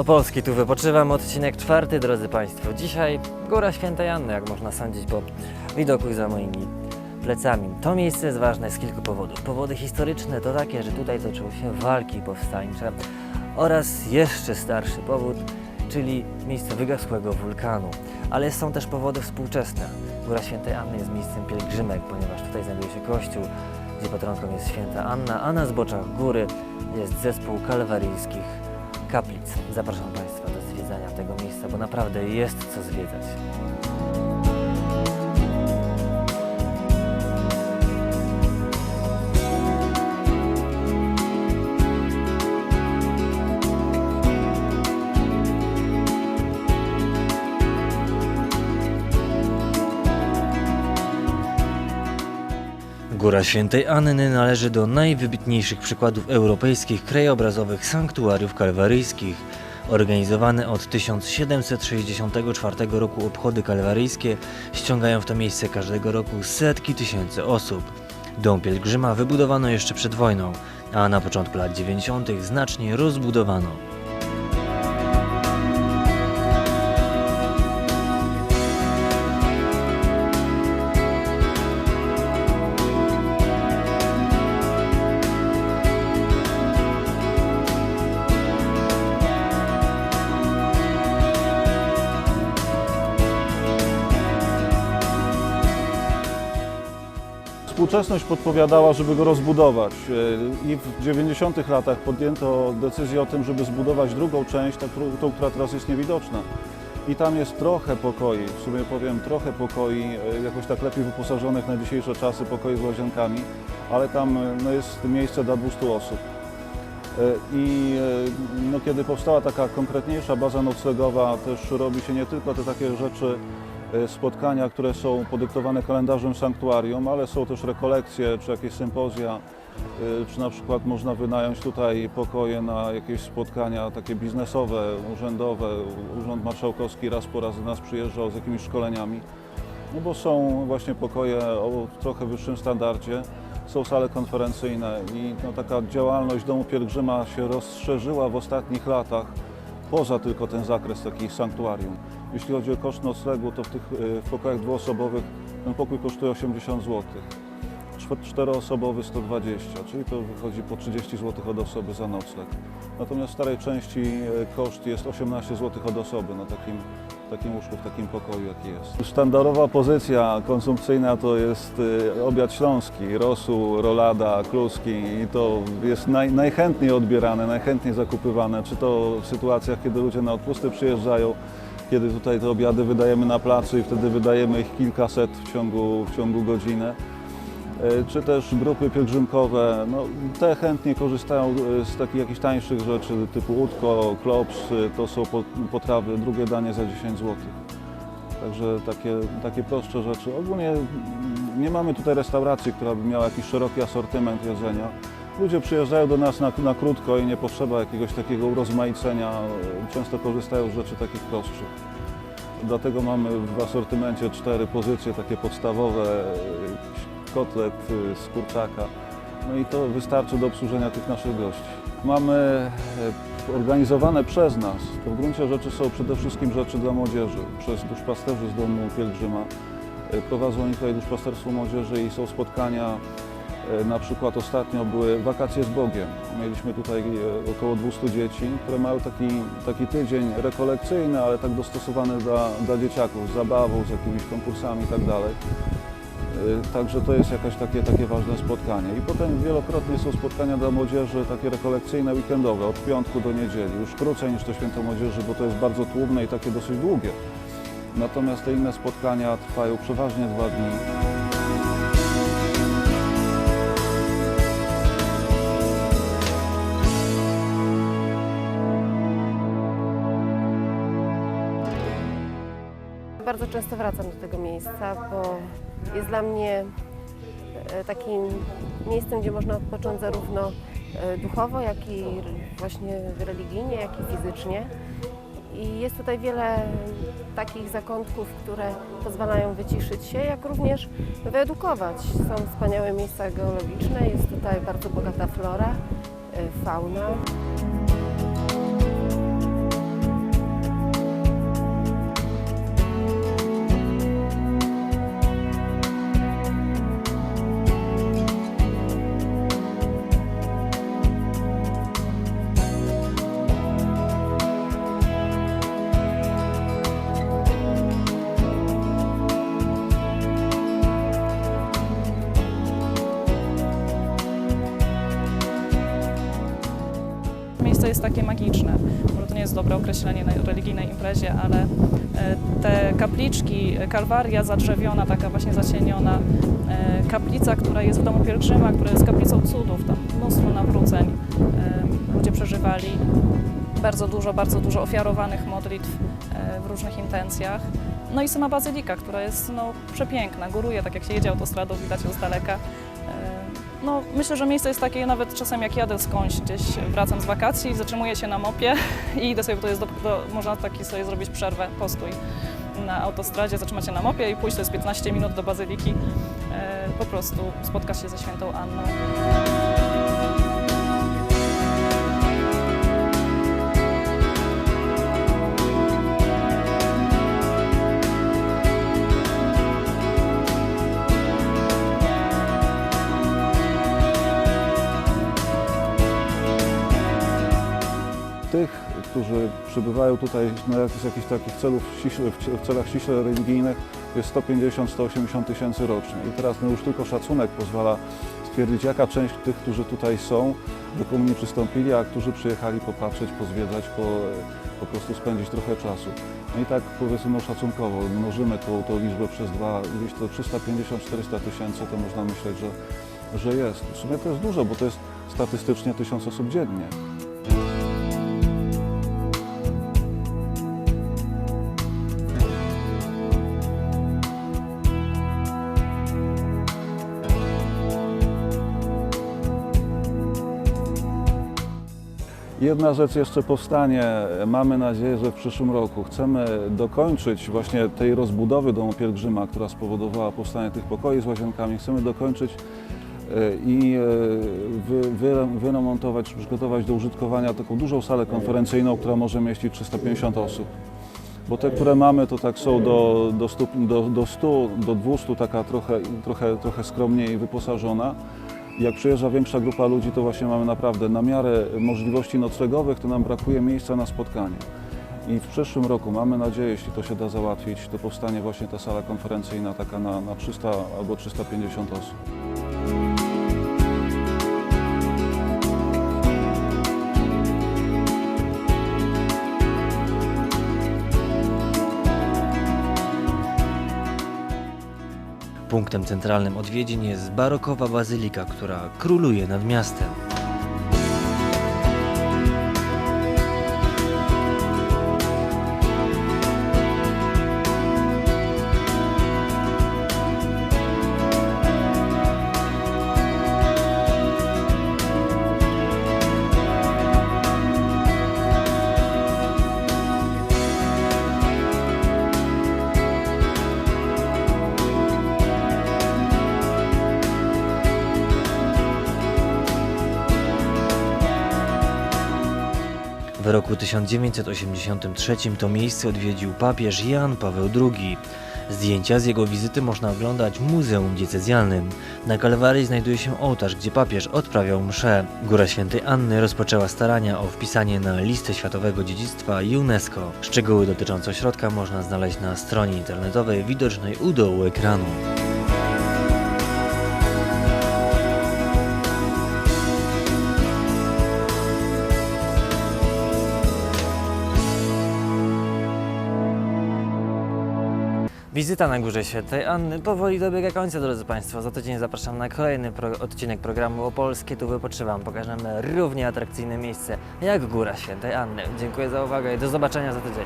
Opolski tu wypoczywam, odcinek czwarty, drodzy Państwo. Dzisiaj Góra Świętej Anny, jak można sądzić po widoku za moimi plecami. To miejsce jest ważne z kilku powodów. Powody historyczne to takie, że tutaj toczyły się walki powstańcze oraz jeszcze starszy powód, czyli miejsce wygasłego wulkanu. Ale są też powody współczesne. Góra Świętej Anny jest miejscem pielgrzymek, ponieważ tutaj znajduje się kościół, gdzie patronką jest święta Anna, a na zboczach góry jest zespół kalwaryjskich kaplic. Zapraszam Państwa do zwiedzania tego miejsca, bo naprawdę jest co zwiedzać. Góra Świętej Anny należy do najwybitniejszych przykładów europejskich krajobrazowych sanktuariów kalwaryjskich. Organizowane od 1764 roku obchody kalwaryjskie ściągają w to miejsce każdego roku setki tysięcy osób. Dom pielgrzyma wybudowano jeszcze przed wojną, a na początku lat 90. znacznie rozbudowano. Współczesność podpowiadała, żeby go rozbudować E, i w 90 latach podjęto decyzję o tym, żeby zbudować drugą część, tą, która teraz jest niewidoczna. I tam jest trochę pokoi, w sumie powiem trochę pokoi, e, jakoś tak lepiej wyposażonych na dzisiejsze czasy, pokoi z łazienkami, ale tam e, no, jest miejsce dla 200 osób. I no, kiedy powstała taka konkretniejsza baza noclegowa, też robi się nie tylko te takie rzeczy, spotkania, które są podyktowane kalendarzem sanktuarium, ale są też rekolekcje czy jakieś sympozja, e, czy na przykład można wynająć tutaj pokoje na jakieś spotkania takie biznesowe, urzędowe. Urząd Marszałkowski raz po raz do nas przyjeżdżał z jakimiś szkoleniami. No bo są właśnie pokoje o trochę wyższym standardzie, są sale konferencyjne i no, taka działalność Domu Pielgrzyma się rozszerzyła w ostatnich latach poza tylko ten zakres takich sanktuarium. Jeśli chodzi o koszt noclegu, to w tych y, w pokojach dwuosobowych ten pokój kosztuje 80 zł. Czteroosobowy 120, czyli to wychodzi po 30 zł od osoby za nocleg. Natomiast w starej części y, koszt jest 18 zł od osoby na takim, takim łóżku, w takim pokoju jaki jest. Sztandarowa pozycja konsumpcyjna to jest y, obiad śląski, rosół, rolada, kluski i to jest naj, najchętniej odbierane, najchętniej zakupywane, czy to w sytuacjach, kiedy ludzie na odpusty przyjeżdżają, kiedy tutaj te obiady wydajemy na placu i wtedy wydajemy ich kilkaset w ciągu, w ciągu godziny. E, Czy też grupy pielgrzymkowe, no, te chętnie korzystają e, z takich jakichś tańszych rzeczy typu udko, klops, to są po- potrawy, drugie danie za 10 zł. Także takie, takie prostsze rzeczy. Ogólnie nie mamy tutaj restauracji, która by miała jakiś szeroki asortyment jedzenia. Ludzie przyjeżdżają do nas na, na krótko i nie potrzeba jakiegoś takiego urozmaicenia. Często korzystają z rzeczy takich prostszych. Dlatego mamy w asortymencie cztery pozycje takie podstawowe, kotlet z kurczaka. No i to wystarczy do obsłużenia tych naszych gości. Mamy e, organizowane przez nas, to w gruncie rzeczy są przede wszystkim rzeczy dla młodzieży, przez duszpasterzy z Domu Pielgrzyma. E, Prowadzą oni tutaj duszpasterstwo młodzieży i są spotkania, na przykład ostatnio były wakacje z Bogiem. Mieliśmy tutaj e, około 200 dzieci, które mają taki, taki tydzień rekolekcyjny, ale tak dostosowany dla, dla dzieciaków, z zabawą, z jakimiś konkursami itd. Y, Także to jest jakaś takie, takie ważne spotkanie. I potem wielokrotnie są spotkania dla młodzieży, takie rekolekcyjne, weekendowe, od piątku do niedzieli. Już krócej niż to Święto Młodzieży, bo to jest bardzo tłumne i takie dosyć długie. Natomiast te inne spotkania trwają przeważnie dwa dni. Bardzo często wracam do tego miejsca, bo jest dla mnie e, takim miejscem, gdzie można odpocząć zarówno e, duchowo, jak i właśnie religijnie, jak i fizycznie. I jest tutaj wiele takich zakątków, które pozwalają wyciszyć się, jak również wyedukować. Są wspaniałe miejsca geologiczne, jest tutaj bardzo bogata flora, e, fauna. Jest takie magiczne. Może to nie jest dobre określenie na religijnej imprezie, ale e, te kapliczki, e, kalwaria zadrzewiona, taka właśnie zacieniona, e, kaplica, która jest w domu pielgrzyma, która jest kaplicą cudów, tam mnóstwo nawróceń ludzie przeżywali. Bardzo dużo, bardzo dużo ofiarowanych modlitw w różnych intencjach. No i sama bazylika, która jest no, przepiękna, góruje, tak jak się jedzie autostradą, widać ją z daleka. No, myślę, że miejsce jest takie, nawet czasem jak jadę skądś, gdzieś wracam z wakacji, zatrzymuję się na mopie i idę sobie, bo to jest do, do, można taki sobie zrobić przerwę, postój na autostradzie, zatrzymać się na mopie i pójść, to jest 15 minut do bazyliki, e, po prostu spotkać się ze świętą Anną. Przybywają tutaj no, jak- z jakichś takich celów, ściśle, w celach ściśle religijnych jest 150-180 tysięcy rocznie. I teraz no, już tylko szacunek pozwala stwierdzić, jaka część tych, którzy tutaj są, do komunii przystąpili, a którzy przyjechali popatrzeć, pozwiedzać, po, po prostu spędzić trochę czasu. No i tak powiedzmy no, szacunkowo, mnożymy tą, tą liczbę przez dwa, gdzieś to 350-400 tysięcy, to można myśleć, że, że jest. W sumie to jest dużo, bo to jest statystycznie tysiąc osób dziennie. Jedna rzecz jeszcze powstanie. Mamy nadzieję, że w przyszłym roku chcemy dokończyć właśnie tej rozbudowy domu pielgrzyma, która spowodowała powstanie tych pokoi z łazienkami. Chcemy dokończyć e, i e, wy, wy, wyremontować, przygotować do użytkowania taką dużą salę konferencyjną, która może mieścić 350 osób. Bo te, które mamy, to tak są do, do, 100, do, do 100, do 200, taka trochę, trochę, trochę skromniej wyposażona. Jak przyjeżdża większa grupa ludzi, to właśnie mamy naprawdę na miarę możliwości noclegowych, to nam brakuje miejsca na spotkanie. I w przyszłym roku mamy nadzieję, jeśli to się da załatwić, to powstanie właśnie ta sala konferencyjna taka na, na 300 albo 350 osób. Punktem centralnym odwiedzin jest barokowa bazylika, która króluje nad miastem. Roku 1983 to miejsce odwiedził papież Jan Paweł II. Zdjęcia z jego wizyty można oglądać w Muzeum Diecezjalnym. Na Kalwarii znajduje się ołtarz, gdzie papież odprawiał mszę. Góra Świętej Anny rozpoczęła starania o wpisanie na listę światowego dziedzictwa UNESCO. Szczegóły dotyczące ośrodka można znaleźć na stronie internetowej widocznej u dołu ekranu. Wizyta na Górze Świętej Anny powoli dobiega końca, drodzy Państwo. Za tydzień zapraszam na kolejny pro- odcinek programu Opolskie. Tu wypoczywam. Pokażemy równie atrakcyjne miejsce jak Góra Świętej Anny. Dziękuję za uwagę i do zobaczenia za tydzień.